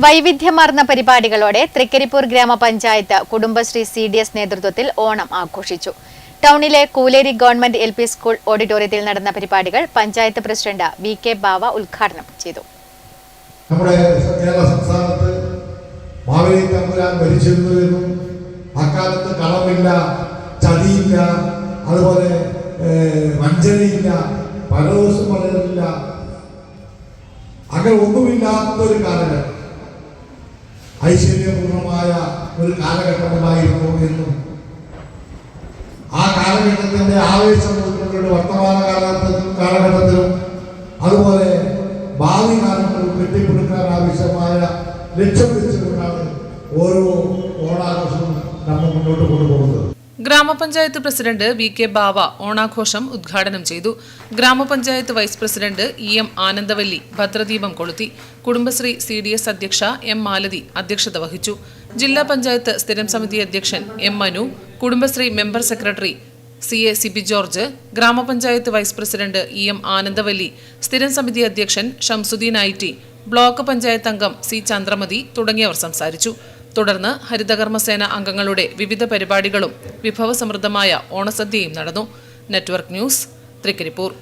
വൈവിധ്യമാർന്ന പരിപാടികളോടെ തൃക്കരിപ്പൂർ ഗ്രാമപഞ്ചായത്ത് കുടുംബശ്രീ സി ഡി എസ് നേതൃത്വത്തിൽ ഓണം ആഘോഷിച്ചു. ടൗണിലെ Kooleri government L P school ഓഡിറ്റോറിയത്തിൽ നടന്ന പരിപാടികൾ panchayat president V K Bava ഉദ്ഘാടനം ചെയ്തു. നമ്മുടെ കേരള മാവേലി തമ്പുരാൻ കളമില്ല അതുപോലെ അങ്ങനെ ഒന്നുമില്ലാത്തൊരു കാലഘട്ടം. ഐശ്വര്യപൂർണമായ ഒരു കാലഘട്ടമുണ്ടായിരുന്നു എന്നും ആ കാലഘട്ടത്തിന്റെ ആവേശം ഉൾക്കൊണ്ടുകൊണ്ട് വർത്തമാന കാലഘട്ടത്തിലും കാലഘട്ടത്തിലും അതുപോലെ ഭാവി കാലങ്ങളിൽ കെട്ടിപ്പടുക്കാൻ ആവശ്യമായ ലക്ഷ്യം വെച്ചുകൊണ്ടാണ് ഓരോ ഓണാഘോഷവും നമ്മൾ മുന്നോട്ട് കൊണ്ടുപോകുന്നത്. ഗ്രാമപഞ്ചായത്ത് പ്രസിഡന്റ് വി കെ ബാവ ഓണാഘോഷം ഉദ്ഘാടനം ചെയ്തു. ഗ്രാമപഞ്ചായത്ത് vice president E M Anandavalli ഭദ്രദീപം കൊളുത്തി. കുടുംബശ്രീ സി ഡി എസ് അധ്യക്ഷ എം മാലതി അധ്യക്ഷത വഹിച്ചു. ജില്ലാ പഞ്ചായത്ത് സ്ഥിരം സമിതി അധ്യക്ഷൻ M Manu Kudumbashree member secretary C A Siby George ഗ്രാമപഞ്ചായത്ത് vice president E M Anandavalli സ്ഥിരം സമിതി അധ്യക്ഷൻ Shamsuddin I T block panchayat അംഗം സി ചന്ദ്രമതി തുടങ്ങിയവർ സംസാരിച്ചു. തുടർന്ന് ഹരിതകർമ്മസേന അംഗങ്ങളുടെ വിവിധ പരിപാടികളും വിഭവസമൃദ്ധമായ ഓണസദ്യയും നടന്നു. Network news Trikaripur.